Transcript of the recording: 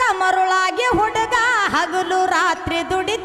ಮರುಳಾಗಿ ಹುಡುಗ ಹಗಲು ರಾತ್ರಿ ದುಡಿ